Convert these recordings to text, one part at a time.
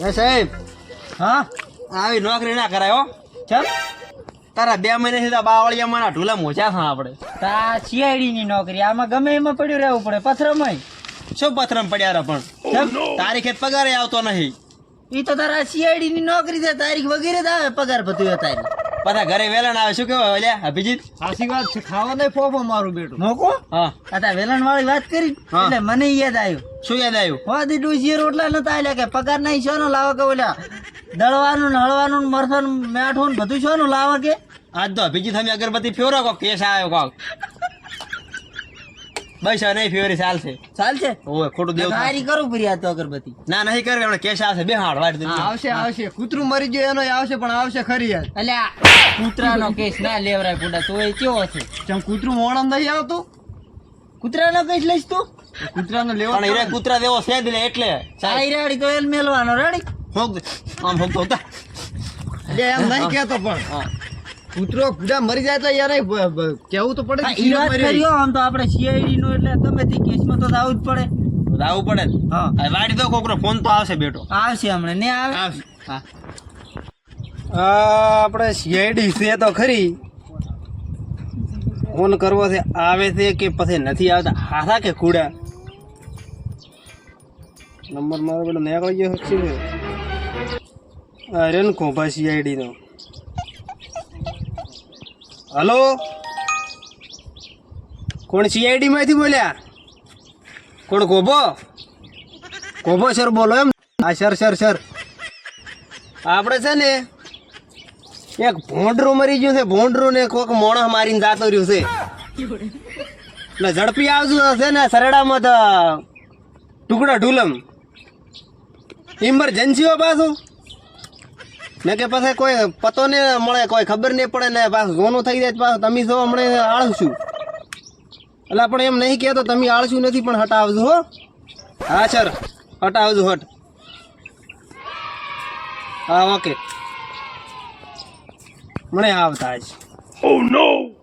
એ સાહેબ. હા? આવી નોકરી ના કરાયો હો. ચમ? તારા બે મહિનાથી તો બાવળિયામાં ના ઢોલા મોચા હા આપણે. તા સીઆઈડી ની નોકરી આમાં ગમે એમાં પડ્યું રહેવું પડે પથરમય શું પથરમ પડ્યા પણ? તારીખે પગાર આવતો નહીં. એ તો તારા સીઆઈડી ની નોકરી છે તારીખ વગેરે જ આવે પગાર બધું તારી. પાછા ઘરે વેલણ આવે શું કેવાય ઓલ્યા અભિજીત? સાચી વાત છે ખાવા નહીં ફોફો મારું બેટું. મોકો? હા. પાછા વેલણ વાળી વાત કરી? એટલે મને યાદ આવ્યું. શું યાદ આવ્યું? વાદી જે રોટલા નતા આલ્યા કે પગાર નહીં શોનો લાવા કે બોલ્યા દળવાનું ને હળવાનું ને મરથાનું મેઠું ને બધું શોનું લાવા કે? આજ તો અભિજીત અમે અગરબત્તી ફેરો કોક કેસ આવ્યો કોક. બસ આ નહીં ફેવરી ચાલશે. ચાલશે? ઓય ખોટું દેવ તારી કરું પરી આ તો અગરબત્તી. ના નહીં કરે આપણે કેશ આવશે. બે હાડ વાટ હા, આવશે આવશે. કૂતરું મરી ગયો એનો આવશે પણ આવશે ખરી યાર. એટલે કૂતરાનો કેસ ના લેવરાય પુડા તો એ કેવો છે? ચમ કૂતરું મોણમ નહીં આવતું કૂતરાનો કેસ લઈશ તું? કૂતરાનો લેવો પણ હીરે કૂતરા દેવો છે જ એટલે. સાઈ રેડી તો એલ મેલવાનો રેડી? હોગ આમ હોગ તો એટલે એમ નહીં કહેતો પણ. હા. કૂતરો કુડા મરી જાય તો યાર કેવું તો પડે હા, કે ઈ વાત મરી આમ તો આપણે સીઆઈડી નો એટલે ગમે તે કેસમાં તો આવવું જ પડે. આવવું પડે હા. વાડી તો કોકરો ફોન તો આવશે બેટો આવશે હમણાં ને આવે? હા. આપણે સીઆઈડી છે તો ખરી. ફોન કરવો છે આવે છે કે પછી નથી આવતા? હાથા કે કુડા? નંબર મારો પેલો નીકળી ગયો છે અરે ને કોભા સીઆઈડી નો. હલો? કોણ સીઆઈડી માંથી બોલ્યા? કોણ કોભો કોબો સર બોલો એમ. હા, સર સર સર. આપણે છે ને એક ભોંડરું મરી ગયું છે. ભોંડરું ને કોક મોણસ મારીને જાતો રહ્યું છે. એટલે ઝડપી આવજો છે ને સરડામાં તો ટુકડા ઢુલમ. ઇમરજન્સીઓ પાછું. ને કે પછી કોઈ પતો ને મળે કોઈ ખબર નહીં પડે ને પાછું સોનું થઈ જાય તો પાછું તમે જો હમણાં આળશું એટલે પણ એમ નહીં કહેતો તમે આળશું નથી પણ હટાવજો હો. હા સર. હટાવજો હટ. હા ઓકે. મને આવતા જ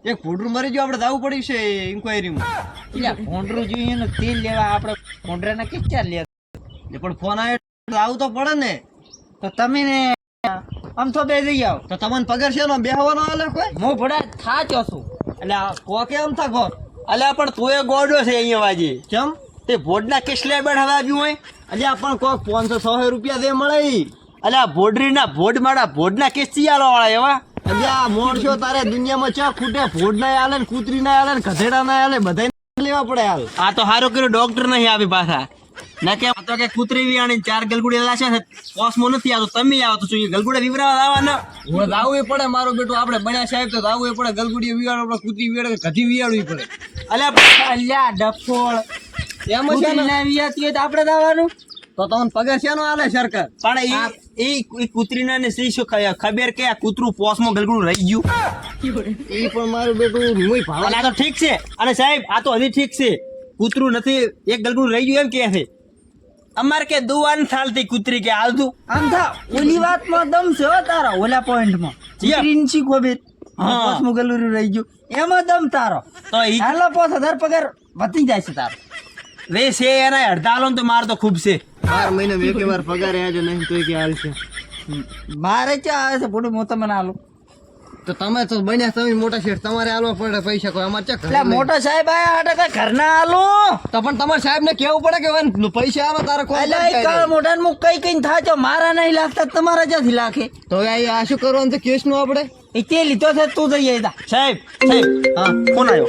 એક કૂતરું મરી ગયું આપણે જવું પડ્યું છે ઇન્કવાયરીમાં એટલે ભોંડરું જોઈએ ને તેલ લેવા આપણે ભોંડરાના કેટલા લે લેવા. પણ ફોન આવ્યો આવું તો પડે ને. તો તમે ને આમ તો બે જઈ આવો. તો તમને પગાર છે ને બેહવાનો આલે કોઈ? હું ભડા થાચો છું. એટલે કોકે આમ થા ઘર અલ્યા પણ તું એ ગોડો છે અહીંયા વાજી. કેમ? તે ભોડના કેસલે બેઠા આવ્યું હોય. અલ્યા પણ કોક પાંચસો સો રૂપિયા દે મળે. અલ્યા ભોડરીના ભોડ મારા ભોડના કેસ ચિયાલો વાળા એવા. અલ્યા મોણસો તારે દુનિયામાં ચા ખૂટે? ભોડ ના આલે ને કૂતરી ના આલે ને ગધેડા ના આલે બધા લેવા પડે હાલ. આ તો સારું કર્યું ડોક્ટર નહીં આવી પાછા. ના કે તો કે કૂતરી વિયાણી ચાર ગલગુડી લાશે છે કોસમો નથી આવતો તમે આવો તો શું ગલગુડા વિવરાવા આવવાના હું લાવવું પડે મારો બેટો આપણે બન્યા સાહેબ તો લાવવું પડે ગલગુડી વિયાડો આપણે કૂતરી વિયાડો કે ગધી વિયાડવી પડે. અલ્યા અલ્યા ડફોળ. એમ છે ને. વિયાતી હોય તો આપણે દાવાનું તો તમને પગાર છે આલે સરકાર? પણ એ એ કૂતરીના ને શી શું ખબર કે આ કૂતરું પોસમાં ગલગડું રહી ગયું? એ પણ મારું બેટું ભાવ. આ તો ઠીક છે. અને સાહેબ આ તો હજી ઠીક છે. કૂતરું નથી એક ગલગું રહી ગયું એમ કે છે. અમારે કે દુવાન થાલતી કૂતરી કે હાલતું આમ થા ઓલી વાતમાં દમ છે હો તારા ઓલા પોઈન્ટમાં. જીયા. કોબીર હા. પોસમું ગલુરું રહી ગયું. એમાં દમ તારો. તો ઈ હાલો પોસ હજાર પગાર વધી જાય છે તારો. રે છે એના અડધા ને તો માર તો ખૂબ છે. બાર મહિને એક વાર પગાર આજે નહીં તો કે હાલ છે. મારે ક્યાં આવે છે? પૂરું હું તમને હાલું તો તમે તો બન્યા તમે મોટા શેઠ તમારે આલવા પડે પૈસા કોઈ અમારે ચા એટલે મોટો સાહેબ આયા હાટે કઈ ઘરના હાલો? તો પણ તમારે સાહેબ ને કેવું પડે કે પૈસા આવે તારે કોઈ એટલે કાળ મોઢા મુખ કઈ કઈ થાચો મારા નહીં લાગતા તમારા જ્યાંથી લાખે તો આ શું કરવાનું છે? કેસનું આપણે? એ તે લીધો છે તું જઈ જાય સાહેબ સાહેબ હા. ફોન આવ્યો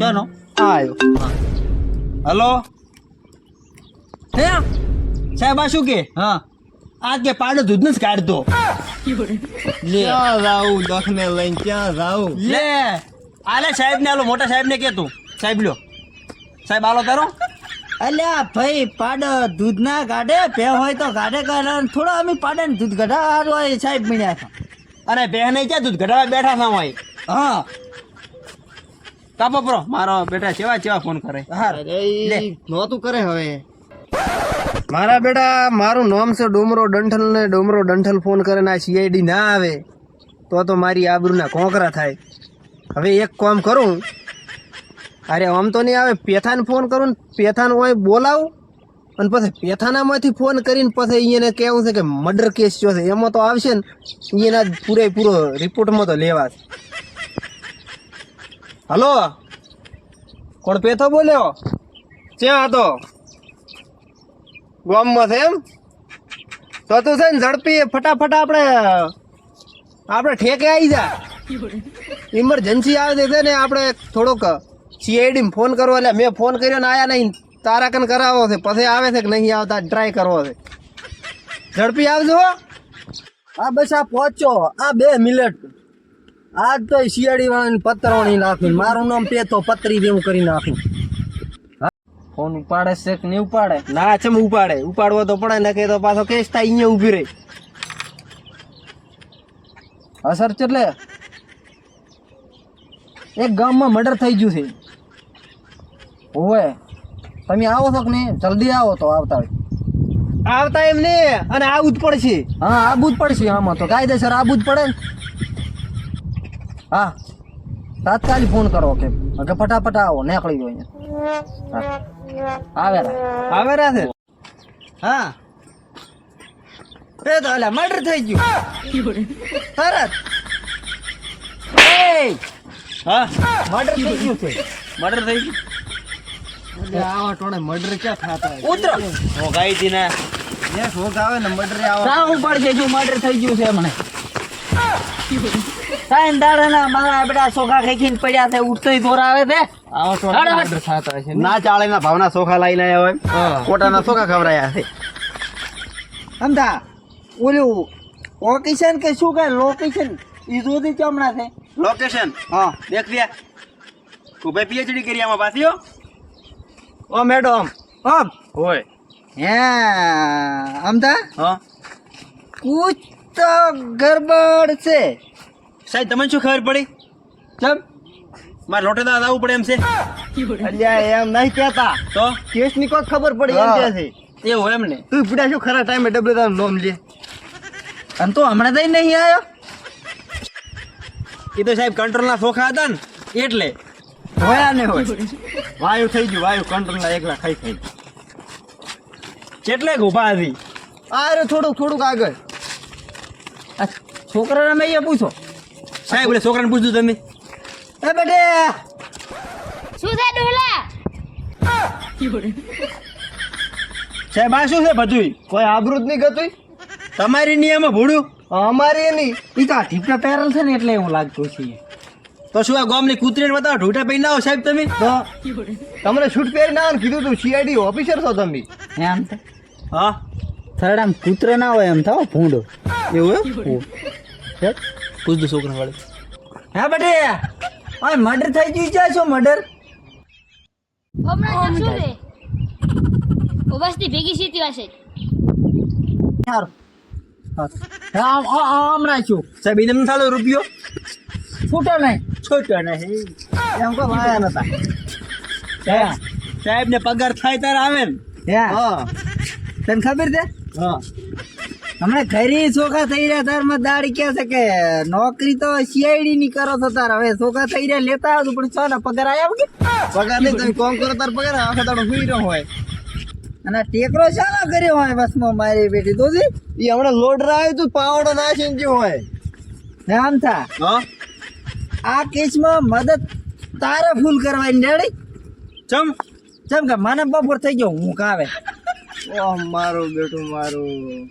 ચાલો આ આવ્યો હલો? હે? સાહેબ આ શું કે? હા. આ કે પાડો દૂધ જ કાઢતો ક્યાં જાવું દખને લઈને ક્યાં જાવું લે. આલે સાહેબ ને આલો મોટા સાહેબ ને કે તું. સાહેબ લ્યો. સાહેબ આલો તારો. અલ્યા ભાઈ પાડ દૂધ ના કાઢે પે હોય તો કાઢે કાઢે અને થોડા અમે પાડે ને દૂધ કઢા હારું સાહેબ મળ્યા છે. અને બહેન ક્યાં દૂધ ઘટાવા બેઠા છે હોય? હા. કાપો પ્રો. મારો બેટા ચેવા ચેવા ફોન કરે. અરે લે. કરે હવે. મારા બેટા, મારું નામ છે ડુમરો ડંઠલ ને ડુમરો ડંઠલ ફોન કરે ને આ સીઆઈડી ના આવે, તો તો મારી આબરૂના કોંકરા થાય. હવે એક કામ કરું. અરે આમ તો નહીં આવે, પેથાને ફોન કરું ને પેથાને હોય બોલાવું અને પછી પેથાનામાંથી ફોન કરીને પછી અહીંયા કેવું છે કે મર્ડર કેસ જો છે, એમાં તો આવશે ને અહીંયાના પૂરેપૂરો રિપોર્ટમાં તો લેવા છે હલો? કોણ પેથો બોલ્યો? ક્યાં હતો? ગામમાં છે એમ? તો તું છે ને ઝડપી ફટાફટ આપણે આપણે ઠેકે આવી જા. ઇમરજન્સી આવે છે ને આપણે થોડોક સીઆઈડી ફોન કરવો એટલે મેં ફોન કર્યો ને આયા નહીં. તારા કન કરાવો છે. પછી આવે છે કે નહીં આવતા? ટ્રાય કરવો છે. ઝડપી આવજો. આ બસ આ પહોંચો. આ બે મિનિટ. આજ તો શિયાળી વાળાની પતરવણી નાખી. મારું નામ પેતો પતરી દેવું કરી નાખું. ફોન ઉપાડે છે કે નહીં ઉપાડે? ના છે ઉપાડે. ઉપાડવો તો પડે ને કે તો પાછો કેસ થાય અહીંયા ઊભી રહી. અસર એટલે એક ગામમાં મર્ડર થઈ ગયું છે. હોવે તમે આવો છો કે નહીં? જલ્દી આવો તો આવતા આવતા એમ ને અને આવું જ પડશે. હા આબુ જ પડશે આમાં તો. કાયદેસર આબુ જ પડે ને. હા તાત્કાલિક ફોન કરો કે. કે ફટાફટ આવો નીકળી ગયો અહીંયા. હા. આવે રા આવે રહ્યા છે? હા. એ તો અલા મર્ડર થઈ ગયું. તરત. એ! હા. મર્ડર થઈ ગયું છે. મર્ડર થઈ ગયું? એટલે આવા ટોણે મર્ડર ક્યાં થતા હોય? ઉતરો. હું ગાઈ હતી ને. જે શોખ આવે ને મર્ડર આવે. સા ઉપર છે શું મર્ડર થઈ ગયું છે મને. સાઈન દાડાના મારા બેટા સોખા ખેંચીને પડ્યા છે ઉઠતો દોર આવે છે. ને? ચાળે ના ભાવના સોખા લઈ આવ્યા હોય. કોટાના સોખા ખવડાયા છે. સમજા ઓલું ઓકેશન કે શું કે? લોકેશન ઈ જોધી ચમણા છે. લોકેશન હા. દેખ લ્યા. તું ભાઈ પીએચડી કરી આમાં પાછી હો. ઓ મેડમ અબ હોય. હે અમદા? હા. કુછ તો ગરબડ છે. સાહેબ તમને શું ખબર પડી? ચમ મારે લોટે દાદા આવવું પડે એમ છે. અલ્યા એમ નહીં કહેતા. તો? કેસની કોઈ ખબર પડી એમ. કે છે એવું એમ ને તું પીડા શું ખરા ટાઈમે ડબલ તારું નોમ લે. અને તો હમણાં તઈ નહીં આવ્યો એ તો સાહેબ કંટ્રોલના સોખા હતા ને એટલે. હોયા ને હોય. વાયુ થઈ ગયું વાયુ. કંટ્રોલ ના એકલા ખાઈ ખાઈ. કેટલે ઊભા હતી? આ થોડુંક થોડુંક આગળ. છોકરાને મેં અહીંયા પૂછો. સાહેબ એટલે છોકરાને પૂછજો તમે. એ બેટે! શું છે ડોલા સાહેબ આ શું છે બધું કોઈ આબરૂ જ નહીં ગતું તમારી નિયમમાં ભૂડું અમારી એની ઈ તો આ ટીપના પહેરેલ છે ને એટલે એવું લાગતું છે. તો શું આ ગામની કૂતરીને બતાવો ઢૂંઢા પહેરી ના આવો સાહેબ તમે? તો તમને શૂટ પહેરી ના કીધું તું સીઆઈડી ઓફિસર છો તમે. એમ તો. હા. થર્ડ આમ કૂતરો ના હોય એમ થાવ ભૂંડો. એવું એમ? પૂછ દો છોકરા વાળે. હા બટે. ઓય મર્ડર થઈ ગયું છે શું મર્ડર હમણાં શું છે વસ્તી ભેગી સીતી હશે. સારું હા આમ આ- આ- હમણાં છું સાહેબ એને થાલો રૂપિયો? છૂટો નહીં છૂટો નહીં. એમ કો માયા નતા. હે. સાહેબ ને પગાર થાય ત્યારે આવે ને. હે. હા. તને ખબર છે? હા. હમણાં ઘરે ચોખા થઈ રહ્યા તારમાં દાડી કે છે કે? નોકરી તો સીઆઈડી ની કરો છો તાર હવે ચોખા થઈ રહ્યા લેતા આવજો પણ છો ને પગાર આવ્યા કે પગાર નહીં તમે કોમ કરો તાર પગાર આખા દાડો હુઈ રહ્યો હોય. અને ટેકરો શાનો કર્યો હોય બસમાં મારી બેટી દોજી એ હમણાં લોડર આવ્યું તું પાવડો ના જેવું હોય. ને આમ થા? આ કેસમાં મદદ તારે ફૂલ કરવાની ડેડી? ચમ? ચમ કે મને બપોર થઈ ગયો હું કાવે? ઓહ મારું બેટું મારું.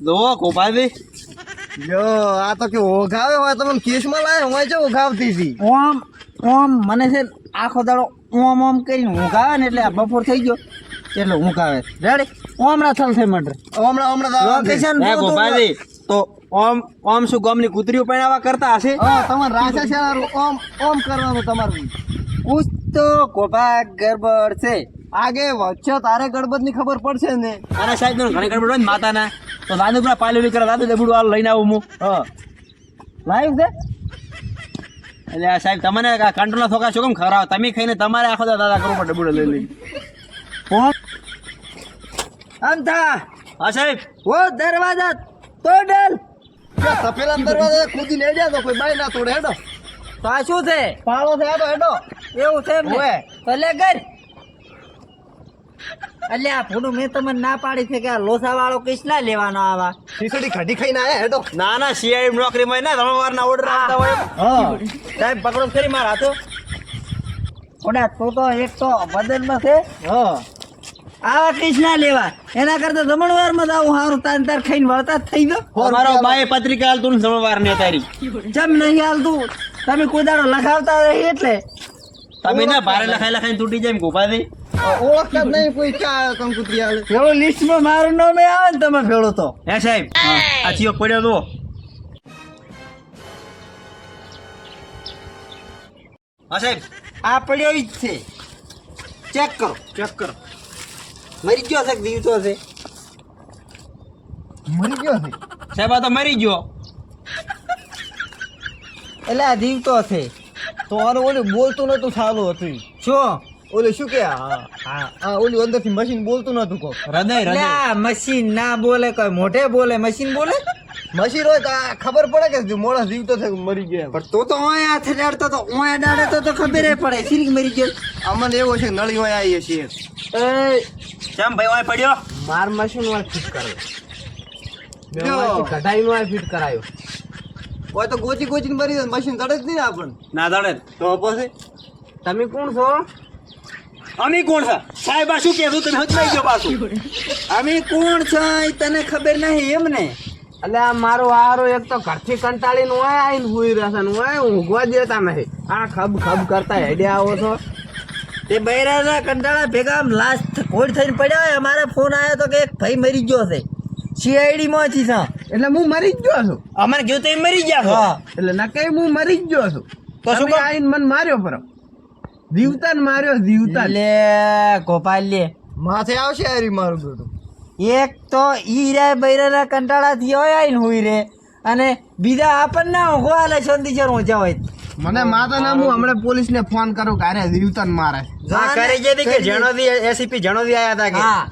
દો કોપાવી જો આ તો કે ઓઘાવે હોય તમે કેસમાં લાવે હોય છે ઓઘાવતી હતી. ઓમ ઓમ મને છે ને આખો દાડો ઓમ ઓમ કરીને ઊંઘ આવે ને એટલે આ બપોર થઈ ગયો એટલે ઊંઘાવે રેડી ઓમરા થલ થઈ મર્ડર ઓમરા ઓમરા. લોકેશન ગોપાલજી તો ઓમ ઓમ શું ગમની કૂતરીઓ પહેરાવા કરતા હશે? તમારે રાજા છે ઓમ ઓમ કરવાનું તમારું. કુછ તો ગોભા ગરબડ છે. આગે વચ્ચે તારે ગડબડની ખબર પડશે ને. અને સાહેબનું ઘણી ગડબડ હોય ને માતાના. તો દાદુ પૂરા પાલેલી કરે દાદુ લેબડું આ લઈને આવું હું. હા. લાઈવ છે? એટલે આ સાહેબ તમને આ કંટ્રોલ થોકા શું કેમ ખરાબ તમે ખાઈને તમારે આખો દાદા કરવું પડે બુડે લઈ લઈ. કોણ? આમ થા હા સાહેબ. ઓ દરવાજા તોડલ! સફેલા દરવાજા કૂદી લઈ જાય તો કોઈ બાઈ ના તોડે હેડો. તો આ શું છે? પાળો છે હેડો હેડો. એવું છે? તો લે કર એટલે આ ફોટો મેં તમને ના પાડી છે કે આ લોસા વાળો કઈશ લેવાનો આવા? ખીચડી કઢી ખાઈને આયા હેડો ના ના સીઆઈ નોકરીમાં ના રમવારના ઓર્ડર આવતા હોય સાહેબ પકડો ખરી મારા હાથો. ઓડા તો તો એક તો બદનમાં છે. આવા કૃષ્ણા લેવા? એના કરતા જમણવારમાં જાવ સારું તાન તાર ખાઈને વળતા જ થઈ ગયો. મારો બાએ પત્રિકા હાલતું ને જમણવાર ને તારી જમ નહીં હાલતું તમે કોઈ દાડો લખાવતા રહી એટલે. તમે ના ભારે લખાઈ લખાઈ તૂટી જાય ગોપા દે જ નહીં કોઈ ચા કંકુતરી પેલો લિસ્ટમાં મારું નામ આવે ને તમે ભેળો તો. હે સાહેબ આ ચિયો પડ્યો તો હા સાહેબ. આ પડ્યો જ છે. ચેક કરો. ચેક કરો. મરી ગયો છે કે જીવતો છે? મરી ગયો છે? સાહેબ આ તો મરી ગયો. એટલે આ જીવતો છે. તો ઓલું બોલતું નતું સારું હતું. શું ઓલું શું કે? હા ઓલું અંદરથી મશીન બોલતું નતું કો હૃદય હૃદય મશીન ના બોલે કોઈ મોઢે બોલે મશીન બોલે? મશીન હોય તો ખબર પડે કે માણસ જીવતો છે મરી ગયો પણ તો તો ઓય હાથે ડાડતો તો ઓય ડાડતો તો ખબર પડે સિરીક મરી ગયો? અમને એવો છે કે નળી હોય આવીએ છીએ એ કેમ ભાઈ વાય પડ્યો? માર મશીન ઓય ફિટ કરો. કઢાઈ નો ફિટ કરાયો. હોય તો ગોચી ગોચી મરી જાય મશીન દડે જ નહીં આપણને. ના દડે તો પછી? તમે કોણ છો? અમે કોણ છે? સાહેબ આ શું કહેતું તમે હચવાઈ ગયો પાછું. અમે કોણ છે? તને ખબર નહીં એમ ને? એટલે આ મારો હારો એક તો ઘરથી કંટાળીને હોય આવીને હુઈ રહેશે ને હું ઊંઘવા દેતા નહીં આ ખબ ખબ કરતા હેડ્યા આવો છો. તે બૈરાના કંટાળા ભેગા આમ લાસ્ટ કોડ થઈને પડ્યા હોય અમારે ફોન આવ્યો તો કે એક ભાઈ મરી ગયો છે. સીઆઈડી માંથી છે. એટલે હું મરી જ ગયો છું. અમને ગયું તો એ મરી ગયા છો? હા. એટલે નકઈ હું મરી જ ગયો છું. તો શું? આવીને મને માર્યો પર. જીવતા ને માર્યો જીવતા લે ગોપાલ લે. માથે આવશે હારી મારું બેટું એક તો ઈ રે બૈરાના કંટાળાથી હોય આઈને હુઈ રે. અને બીજા આપણને ઊંઘવા લે સંદીચર ઊંચા હોય. મને માતા નામ હું હમણાં પોલીસ ને ફોન કરું કે અરે જીવતા મારે. હા કરી કે જણોદી એસીપી જણોદી આયા હતા કે? હા.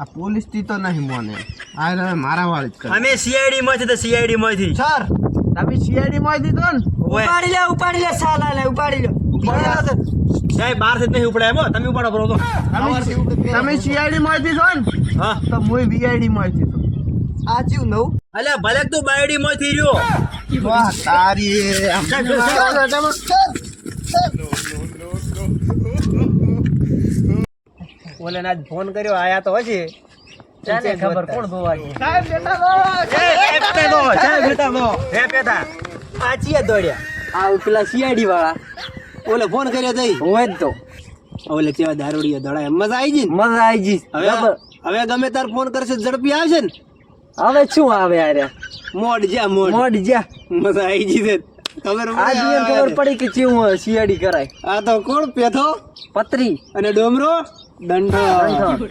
આ પોલીસથી તો નહીં મોને. આ રે મારા વાળી જ કરે. અમે સીઆઈડી માંથી તો સીઆઈડી માંથી. સર તમે સીઆઈડી માંથી તો. ઉપાડી લે ઉપાડી લે સાલા લે ઉપાડી લે. સાહેબ બારથી નહીં ઉપડે એમ તમે ઉપાડો બરો તો. તમે સીઆઈડી માંથી છો ને? હા. તો હું વીઆઈડી માંથી છું. આ જીવ નવું. અલે ભલે તું બાયડી માંથી રહ્યો. વાહ તારી સાહેબ, સાહેબ. આજ ફોન કર્યો આયા તો હશે ખબર કોણ ધોવા એ, એ પેતા દો, સાહેબ પેતા દો. હે પેતા. આ ચિયા દોડ્યા. આ પેલા સીઆઈડી વાળા ઓલે ફોન કર્યો તઈ? હોય જ તો. ઓલે કેવા દારૂડીઓ દડા મજા આવી જઈ મજા આવી જઈ હવે હવે ગમે તાર ફોન કરશે ઝડપી આવશે ને? હવે શું આવે યાર? મોડ જા મોડ. મોડ જા મજા આવી જઈ છે. ખબર આ પડી જીવન ખબર પડી કે ચેવું સીઆઈડી કરાય. આ તો કોણ પેથો? પતરી અને ડોમરો? દંડો.